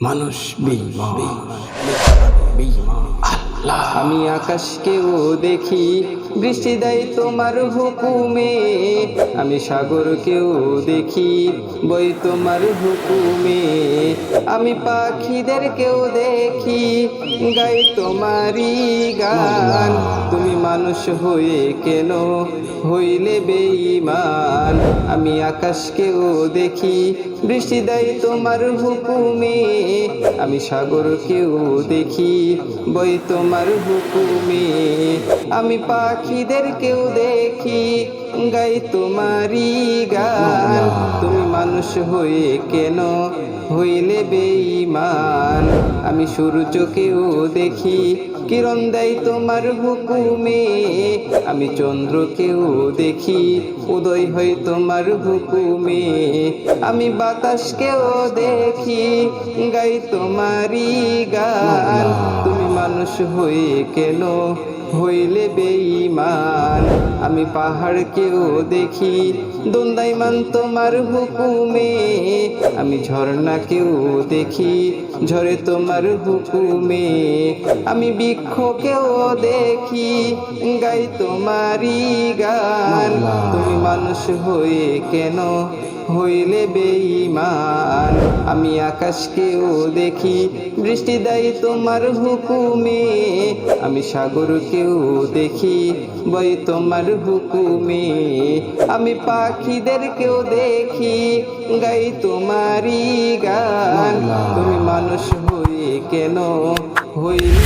মানুষ আল্লাহ, আমি আকাশকেও দেখি, বৃষ্টি দেয় তোমার হুকুমে। আমি সাগরকেও দেখি বই তোমার হুকুমে। আমি পাখিদেরকেও দেখি গাই তোমারই গান। তুমি মানুষ হয়ে কেন হইলে বেঈমান? আমি আকাশকেও দেখি, বৃষ্টি দেয় তোমার হুকুমে। আমি সাগরকেও দেখি বই তোমার হুকুমে। আমি পাখিদেরকেও দেখি, গাই তোমারই গান। তুমি মানুষ হয়ে কেন হইলে বেঈমান? আমি সূর্যকেও দেখি, কিরণ দেয় তোমার হুকুমে। আমি চন্দ্রকেও দেখি, উদয় হয় তোমার হুকুমে। আমি বাতাসকেও দেখি, গাই তোমারই গান। তুমি মানুষ হয়ে কেন হইলে বেঈমান। আমি পাহাড়কেও দেখি দন্দাইমান তোমার হুকুমে। আমি ঝর্ণাকেও দেখি ঝরে তোমার হুকুমে। আমি বৃক্ষকেও দেখি গাই তোমারই গান। তুমি মানুষ হয়ে কেন হইলে বেঈমান? আমি আকাশকেও দেখি বৃষ্টি দেয় তোমার হুকুমে। আমি সাগরকেও দেখি বই তোমার হুকুমে। আমি পাখিদেরকেও দেখি গাই তোমারই গান। তুমি মানুষ হয়ে কেন হইলে?